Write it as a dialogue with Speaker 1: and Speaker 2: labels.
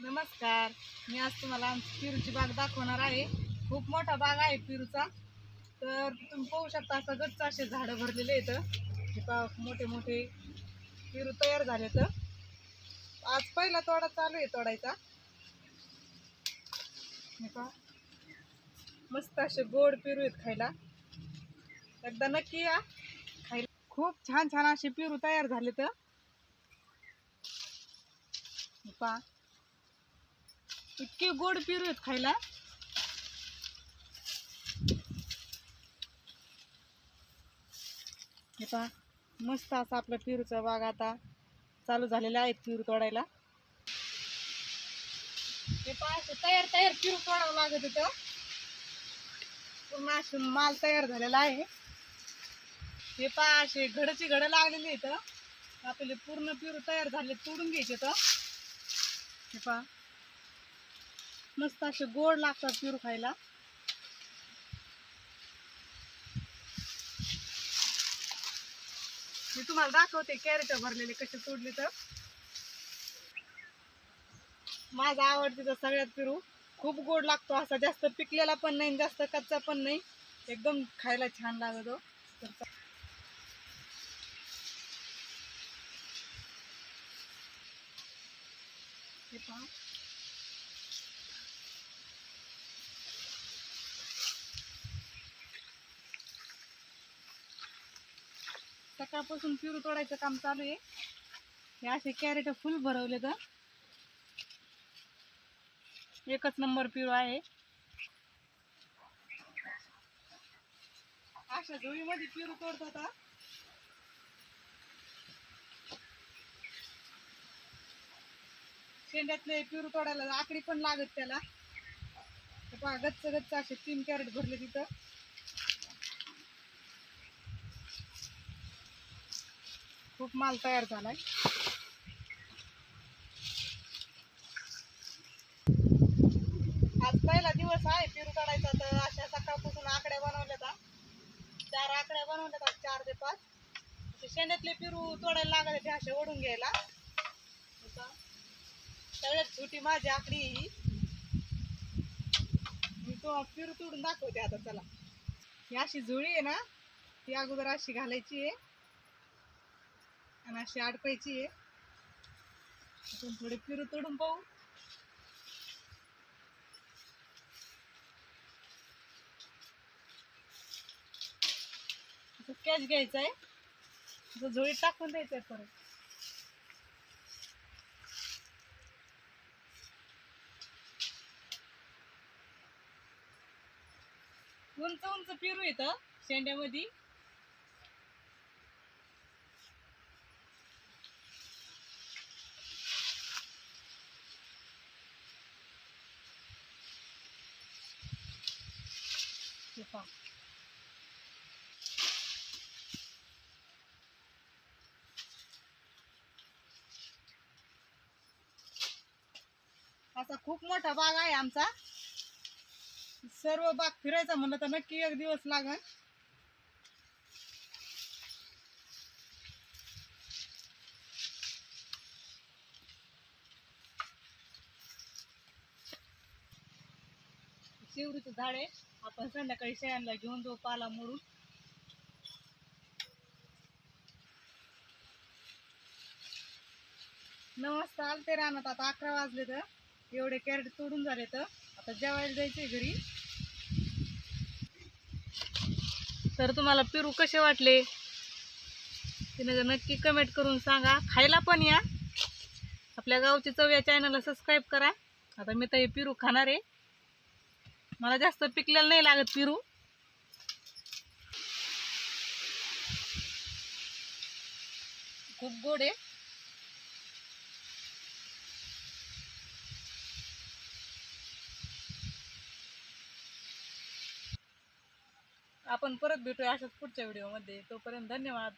Speaker 1: नमस्कार. मी आज तुम्हाला आमची पेरूची बाग दाखवणार आहे. खूप मोठा बाग आहे पेरूचा. तर तुम्ही पाहू शकता असं गच्च असे झाडं भरलेले आहेत. हे पहा मोठे मोठे पेरू तयार झाले तर आज पहिला तोडा चालू आहे तोडायचा. हे पहा. मस्त असे गोड पेरू आहेत खायला. एकदा नक्की या. खायला. खूप छान छान असे पेरू तयार झाले तर पहा. इतके गोड पेरू आहेत खायला. हे पहा मस्त असा आपला पेरूचा बाग आता चालू झालेला आहे पिरू तोडायला. हे पहा असे तयार तयार पिरू तोडावं लागत होतं. पूर्ण असे माल तयार झालेला आहे. हे पहा असे घडची घडं लागलेली आहेत. आपले पूर्ण पेरू तयार झाले तोडून घ्यायचे तर. हे पहा. मस्त असे गोड लागतात पेरू खायला. मी तुम्हाला दाखवते कॅरेट भरलेले कसे तोडले तर. माझा आवडते तर सगळ्यात पेरू खूप गोड लागतो असा जास्त पिकलेला पण नाही जास्त कच्चा पण नाही. एकदम खायला छान लागतो हो. हे पहा. सकाळपासून पेरू तोडायचं काम चालू आहे. हे असे कॅरेट फुल भरवले तर एकच नंबर पेरू आहे. अशा झोळीमध्ये पेरू तोडत होता शेंड्यातले पेरू तोडायला आकडी पण लागत त्याला. गच्च गच्च असे तीन कॅरेट भरले तिथं. खूप माल तयार झालाय. आज पहिला दिवस आहे पेरू काढायचा तर अशा सकाळपासून आकड्या बनवल्या चार आकड्या बनवल्या चार ते पाच. शेण्यातले पेरू तोडायला लागले ते असे ओढून घ्यायला. सगळ्यात छोटी माझी आकडी ही. मी तो पेरू तोडून दाखवते आता चला. ही अशी जुळी आहे ना ती अगोदर अशी घालायची आहे. आणि अशी अडकायची आहे. आपण थोडे पेरू तोडून पाहू. कॅच घ्यायचा आहे. असं झोळीत टाकून द्यायचं आहे परत. उंच उंच पिरू येतं शेंड्यामध्ये हे पहा. असा खूप मोठा बाग आहे आमचा. सर्व बाग फिरायचा म्हणलं तर नक्की एक दिवस लागल शिवरीचं झाड आहे. आपण संध्याकाळी शेळ्यांना घेऊन जाऊ पाला मोडून. नमस्कार आलते रानात. आता अकरा वाजले तर. एवढे कॅरेट तोडून झाले तर. आता जेवायला जायचंय घरी. तर तुम्हाला पेरू कसे वाटले? तिने नक्की कमेंट करून सांगा. खायला पण या. आपल्या गावची चव या चॅनलला सबस्क्राईब करा. आता मी तर हे पेरू खाणार आहे. मला जास्त पिकलेलं नाही लागत पेरू. खूप गोड आहे. आपण परत भेटूया अशाच पुढच्या व्हिडिओमध्ये. तोपर्यंत धन्यवाद.